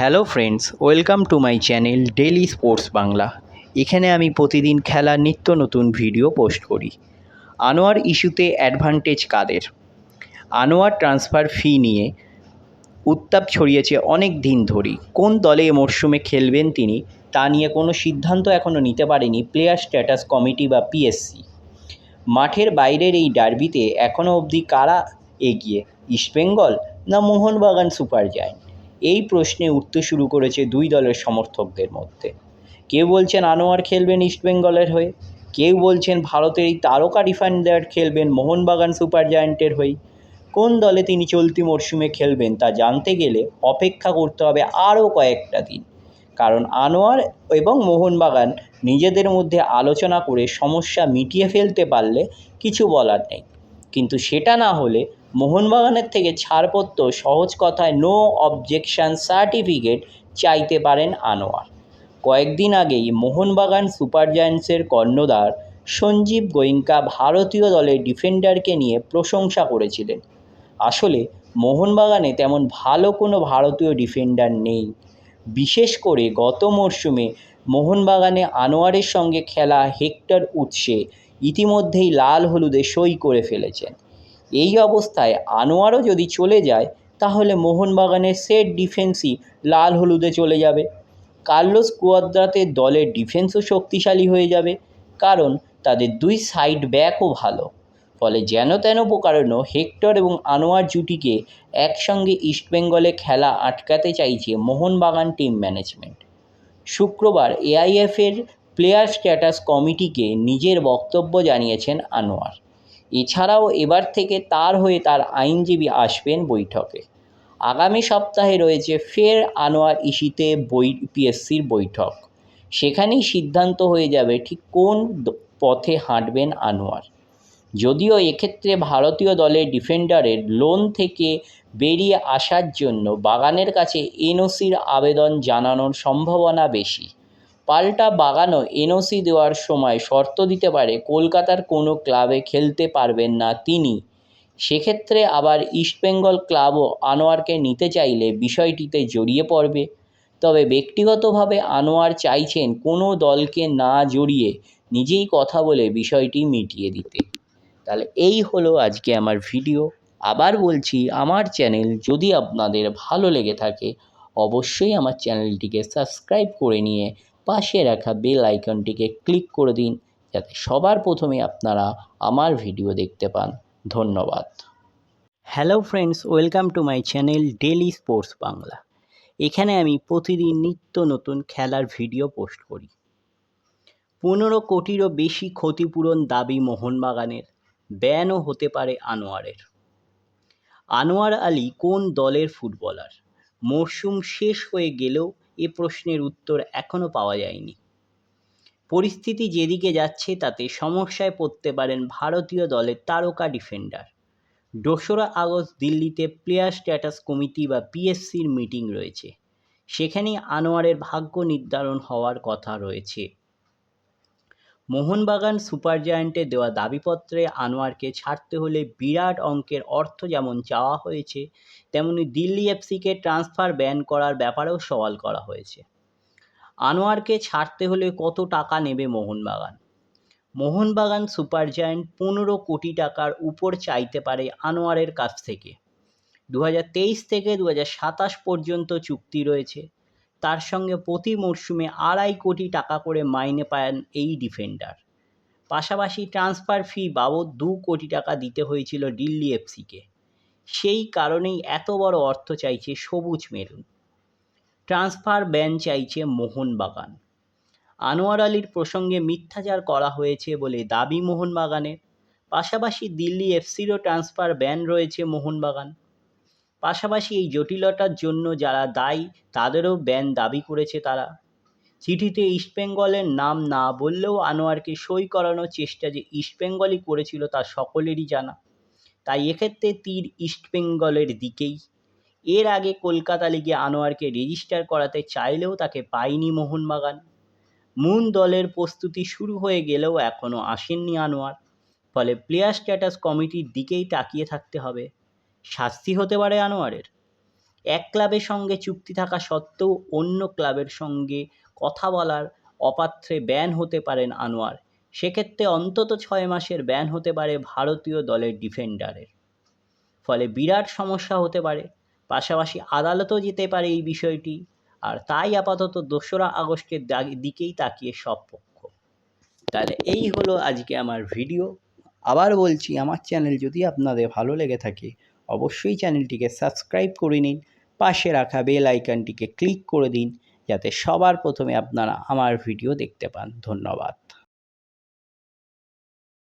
Hello friends, welcome to my channel daily sports Bangla. এখানে আমি প্রতিদিন খেলার নিত্য নতুন ভিডিও পোস্ট করি। আনোয়ার ইস্যুতে অ্যাডভান্টেজ কাদের? আনোয়ার ট্রান্সফার ফি নিয়ে উত্তাপ ছড়িয়েছে অনেক দিন ধরেই। কোন দলে এ মরশুমে খেলবেন তিনি, তা নিয়ে কোনো সিদ্ধান্ত এখনও নিতে পারেনি প্লেয়ার স্ট্যাটাস কমিটি বা পিএসসি মাঠের বাইরের এই ডার্বিতে এখনও অবধি কারা এগিয়ে? ইস্টবেঙ্গল না মোহনবাগান সুপার জায়ান্ট? এই প্রশ্নে উঠতে শুরু করেছে দুই দলের সমর্থকদের মধ্যে। কেউ বলছেন আনোয়ার খেলবেন ইস্টবেঙ্গলের হয়ে, কেউ বলছেন ভারতের এই তারকা ডিফেন্ডার খেলবেন মোহনবাগান সুপার জায়ান্টের হয়ে। কোন দলে তিনি চলতি মরশুমে খেলবেন তা জানতে গেলে অপেক্ষা করতে হবে আরও কয়েকটা দিন। কারণ আনোয়ার এবং মোহনবাগান নিজেদের মধ্যে আলোচনা করে সমস্যা মিটিয়ে ফেলতে পারলে কিছু বলার নেই। কিন্তু সেটা না হলে মোহনবাগানের থেকে ছাড়পত্র, সহজ কথায় নো অবজেকশন সার্টিফিকেট চাইতে পারেন আনোয়ার। কয়েকদিন আগেই মোহনবাগান সুপার জায়ান্টসের কর্ণধার সঞ্জীব গোয়েঙ্কা ভারতীয় দলের ডিফেন্ডারকে নিয়ে প্রশংসা করেছিলেন। আসলে মোহনবাগানে তেমন ভালো কোনো ভারতীয় ডিফেন্ডার নেই। বিশেষ করে গত মরশুমে মোহনবাগানে আনোয়ারের সঙ্গে খেলা হেক্টর উৎসে ইতিমধ্যেই লাল হলুদে সই করে ফেলেছেন। এই অবস্থায় আনোয়ারও যদি চলে যায়, তাহলে মোহনবাগানের সেট ডিফেন্সই লাল হলুদে চলে যাবে। কার্লোস কুয়াদ্রাতের দলের ডিফেন্সও শক্তিশালী হয়ে যাবে, কারণ তাদের দুই সাইড ব্যাকও ভালো। ফলে যেন তেন প্রকারণ হেক্টর এবং আনোয়ার জুটিকে একসঙ্গে ইস্টবেঙ্গলে খেলা আটকাতে চাইছে মোহনবাগান টিম ম্যানেজমেন্ট। শুক্রবার এআইএফের প্লেয়ার স্ট্যাটাস কমিটিকে নিজের বক্তব্য জানিয়েছেন আনোয়ার। এছাড়াও এবার থেকে তার হয়ে তার আইনজীবী আসবেন বৈঠকে। আগামী সপ্তাহে রয়েছে ফের আনোয়ার ইসিতে বই পিএসসির বৈঠক। সেখানেই সিদ্ধান্ত হয়ে যাবে ঠিক কোন পথে হাঁটবেন আনোয়ার। যদিও এক্ষেত্রে ভারতীয় দলের ডিফেন্ডারের লোন থেকে বেরিয়ে আসার জন্য বাগানের কাছে এনওসির আবেদন জানানোর সম্ভাবনা বেশি। পাল্টা বাগানো এনওসি দেওয়ার সময় শর্ত দিতে পারে কলকাতার কোনো ক্লাবে খেলতে পারবেন না তিনি। সেক্ষেত্রে আবার ইস্টবেঙ্গল ক্লাবও আনোয়ারকে নিতে চাইলে বিষয়টিতে জড়িয়ে পড়বে। তবে ব্যক্তিগতভাবে আনোয়ার চাইছেন কোনো দলকে না জড়িয়ে নিজেই কথা বলে বিষয়টি মিটিয়ে দিতে। তাহলে এই হলো আজকে আমার ভিডিও। আবার বলছি, আমার চ্যানেল যদি আপনাদের ভালো লেগে থাকে, অবশ্যই আমার চ্যানেলটিকে সাবস্ক্রাইব করে নিয়ে পাশে রাখা বেল আইকনটিকে ক্লিক করে দিন, যাতে সবার প্রথমে আপনারা আমার ভিডিও দেখতে পান। ধন্যবাদ। Hello friends welcome to my channel daily sports Bangla এখানে আমি প্রতিদিন নিত্য নতুন খেলার ভিডিও পোস্ট করি। পনেরো কোটিরও বেশি ক্ষতিপূরণ দাবি মোহনবাগানের ব্যানও হতে পারে আনোয়ারের। আনোয়ার আলী কোন দলের ফুটবলার মরশুম শেষ হয়ে গেলেও এ প্রশ্নের উত্তর এখনও পাওয়া যায়নি। পরিস্থিতি যেদিকে যাচ্ছে তাতে সমস্যায় পড়তে পারেন ভারতীয় দলের তারকা ডিফেন্ডার। দোসরা আগস্ট দিল্লিতে প্লেয়ার স্ট্যাটাস কমিটি বা পিএসসির মিটিং রয়েছে। সেখানেই আনোয়ারের ভাগ্য নির্ধারণ হওয়ার কথা রয়েছে। মোহনবাগান সুপার জায়ান্টে দেওয়া দাবিপত্রে আনোয়ারকে ছাড়তে হলে বিরাট অঙ্কের অর্থ যেমন চাওয়া হয়েছে, তেমনি দিল্লি এফসিকে ট্রান্সফার ব্যান করার ব্যাপারেও সওয়াল করা হয়েছে। আনোয়ারকে ছাড়তে হলে কত টাকা নেবে মোহনবাগান? মোহনবাগান সুপার জায়ান্ট পনেরো কোটি টাকার উপর চাইতে পারে আনোয়ারের কাছ থেকে। দু হাজার তেইশ থেকে দু পর্যন্ত চুক্তি রয়েছে। তার সঙ্গে প্রতি মরশুমে আড়াই কোটি টাকা করে মাইনে পান এই ডিফেন্ডার। পাশাপাশি ট্রান্সফার ফি বাবদ দু কোটি টাকা দিতে হয়েছিল দিল্লি এফসিকে। সেই কারণেই এত বড় অর্থ চাইছে সবুজ মেরুন। ট্রান্সফার ব্যান চাইছে মোহনবাগান। আনোয়ার আলীর প্রসঙ্গে মিথ্যাচার করা হয়েছে বলে দাবি মোহনবাগানের। পাশাপাশি দিল্লি এফসিরও ট্রান্সফার ব্যান রয়েছে মোহনবাগান। পাশাপাশি এই জটিলতার জন্য যারা দায়ী, তাদেরও ব্যান দাবি করেছে তারা। চিঠিতে ইস্টবেঙ্গলের নাম না বললেও আনোয়ারকে সই করানোর চেষ্টা যে ইস্টবেঙ্গলই করেছিল তা সকলেরই জানা। তাই এক্ষেত্রে তীর ইস্টবেঙ্গলের দিকেই। এর আগে কলকাতা লিগে আনোয়ারকে রেজিস্টার করাতে চাইলেও তাকে পায়নি মোহনবাগান। মুন দলের প্রস্তুতি শুরু হয়ে গেলেও এখনও আসেননি আনোয়ার। ফলে প্লেয়ার স্ট্যাটাস কমিটির দিকেই তাকিয়ে থাকতে হবে। শাস্তি হতে পারে আনোয়ারের। এক ক্লাবের সঙ্গে চুক্তি থাকা সত্ত্বেও অন্য ক্লাবের সঙ্গে কথা বলার অপাত্রে ব্যান হতে পারেন আনোয়ার। সেক্ষেত্রে অন্তত ছয় মাসের ব্যান হতে পারে ভারতীয় দলের ডিফেন্ডারের। ফলে বিরাট সমস্যা হতে পারে, পাশাপাশি আদালতও যেতে পারে এই বিষয়টি, আর তাই আপাতত দোসরা আগস্টের দিকেই তাকিয়ে সব পক্ষ। তাহলে এই হলো আজকে আমার ভিডিও। আবার বলছি, আমার চ্যানেল যদি আপনাদের ভালো লেগে থাকে অবশ্যই চ্যানেলটিকে সাবস্ক্রাইব করে নিন, পাশে রাখা বেল আইকনটিকে ক্লিক করে দিন, যাতে সবার প্রথমে আপনারা আমার ভিডিও দেখতে পান। ধন্যবাদ।